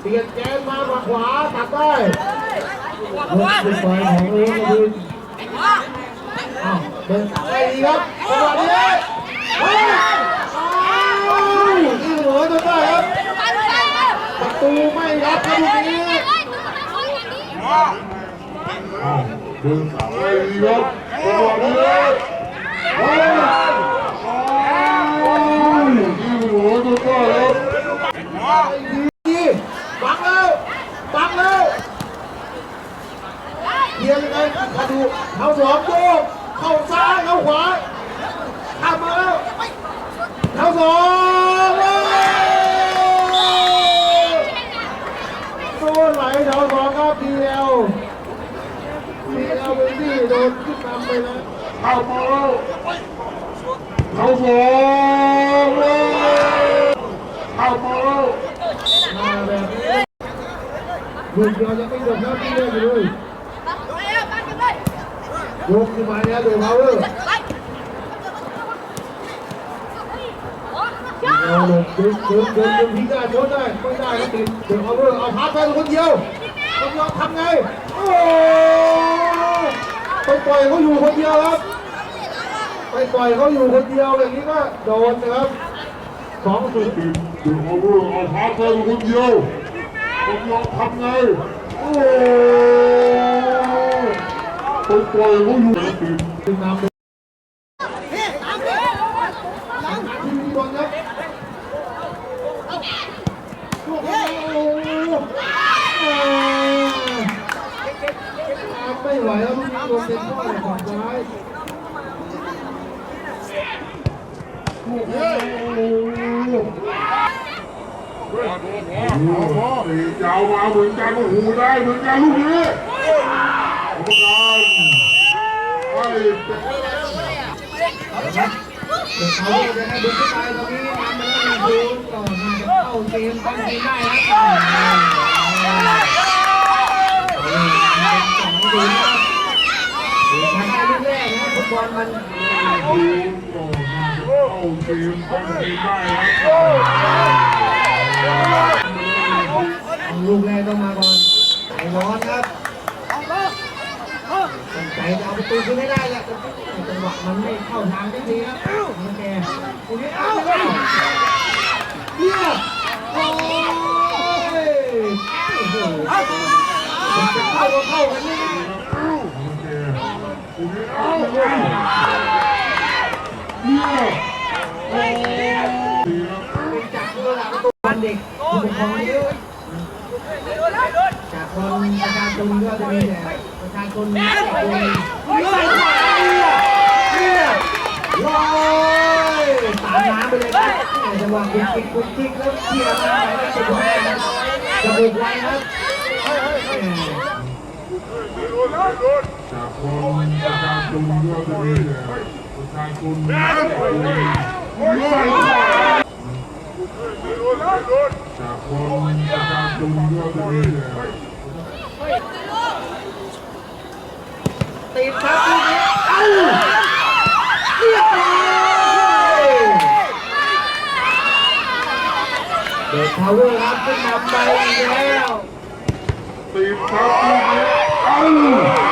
เปลี่ยนแกนมามาขวาตัดได้ลูกเป็นฝ่ายของเองก็คืออ้าวเดินตัดได้ดีครับจังหวะนี้เฮ้ยอ้าวนี่เหลือจนได้ครับประตูไม่รับครับลูกนี้เดินตัดได้ดีครับจังหวะนี้เฮ้ยอ้าวนี่เหลือจนได้ครับงแล้วบังแล้วเฮียยังไงมาดูเอาสอง โยกเข้าซ้ายเข้าขวาทำมาแล้วเข้าสองโดนไหลแถวสองครับดีเอลดีเอลเวนดี้โดนขึ้นนำไปแล้วเข้ามาแล้วเข้าสองเข้ามาแล้วมาแบบนี้ลูกเดียวยังไม่จบนะพี่เล่นอยู่เลย ยกขึ้นมาเนี่ยดูเขาเลยเอาลงดึงดึงดึงดึงพี่ได้ชนได้ไม่ได้ก็ติดดึงเอาเลยเอาพักไปคนเดียวคนเดียวทำไงโอ้ไปปล่อยเขาอยู่คนเดียวครับไปปล่อยเขาอยู่คนเดียวอย่างนี้ก็โดนนะครับสองสุดดึงเอาเรื่องเอาพาไปคนเดียวคนเดียวทำไงโอ้ ไปล่อยเขาอยู่ไม่ไหวแล้วลูกนี้โดนเต็มข้อฝั่งซ้ายโอ้โหยาวมาเหมือนกันโอ้โหได้เหมือนกันลูกนี้ กรรมการให้เป็นเด็กเขาจะให้ดูขึ้นไปตรงนี้นำมาแล้วดูต่อมาจะเข้าเกมตั้งเกมได้แล้วสองดูนะดูทางได้ลูกแรกนะฟุตบอลมันดูต่อมาเข้าเกมต้องมีได้ครับลูกแรกต้องมาก่อนใจร้อนครับ ตั้งใจจะเอาประตูขึ้นให้ได้แหละแต่จังหวะมันไม่เข้าทางได้ดีครับมันแกทีนี้เอ้าเอ้าเนี่ยโอ้ยโอ้โหเข้าก็เข้ากันไม่ได้โอเคทีนี้เอาเนี่ยโอ้ดีครับเป็นจากตัวหลังตัวบอลเด็กผู้ปกครองเยอะจากคนประชาชนก็จะมีแต่าชนม่ใช่คนไม่ใช่ใครเนี่ยเนี่ยลอยตามน้ำไปเลยครับจังหวะคุกคิกคุกคิกแล้วเขี่ยมาไปแล้วจะบุกจะบุกไวครับจากคนประชาชนก็จะมีแต่ประชาชนจากคนประชาชนก็จะมีแต่ ติดครับลูกนี้เอ้าเรียบร้อยเด็กพาวเวอร์ครับขึ้นนำไปอีกแล้วตีครับลูกนี้เอ้า